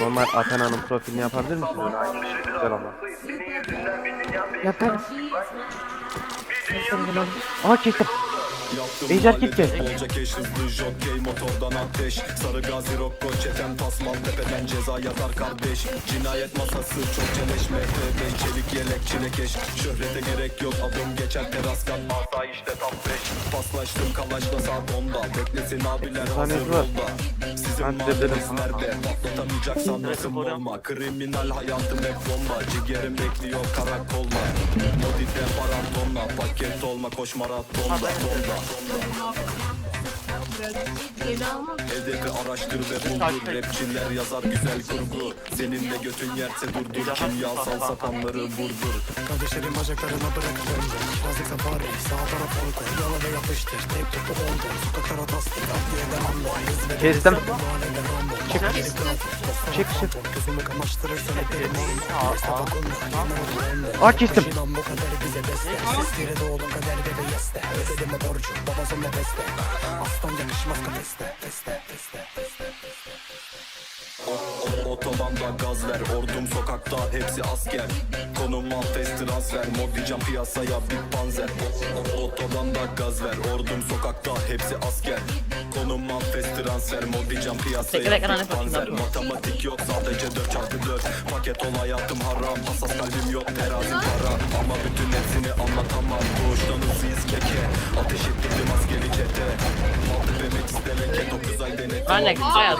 Normal Athena'nın profilini yapabilir misin? Güzel ama. Yapar. Aha kestim. Ejder git kes. Olacak eş hızlı jockey motordan ateş. Sarı gazi rokko çeten tasman tepeden ceza yatar kardeş. Cinayet masası çok çeleş MTB çelik yelek çilekeş Şöhrete gerek yok adım geçer teraskan. Asa işte top 5 Paslaştım kalaşla saat 10'da Beklesin abiler hazır Saniyesi var. yolda. Sizin Ben de dedim. mahalleniz nerede? Patlatamayacaksan nasıl olma Kriminal hayatım hep bomba. Ciğerim bekliyor karakolda Modide parantonla. Paket olma koş maratonda Donda Hedefi araştır ve buldur Rapçiler yazar güzel kurgu. Senin de götün yerse durdur. Kimyasal satanları vurdur. Kardeşlerim bacaklarına bırak döndü Birazcık safari sağ taraf oldu Yola ve yapıştır. Tep topu oldu. Sokaklara tasdik Adliye devamlı Hız ve Kestim. Kundu Yine oldu Aa kestim. Aslan yakışmaz kafeste Feste feste feste Otobanda gaz ver Ordum sokakta hepsi asker. Konum fest transfer Modicam piyasaya bir panzer. Otobanda gaz ver Ordum sokakta hepsi asker. Konum fest transfer Modicam piyasaya bir panzer. Matematik yok sadece 4 çarpı 4 Paket ol hayatım haram. Hassas kalbim yok terazim para. Ama bütün hepsini anlatamam. Doğuştan hızlıyız Anek, gdzie?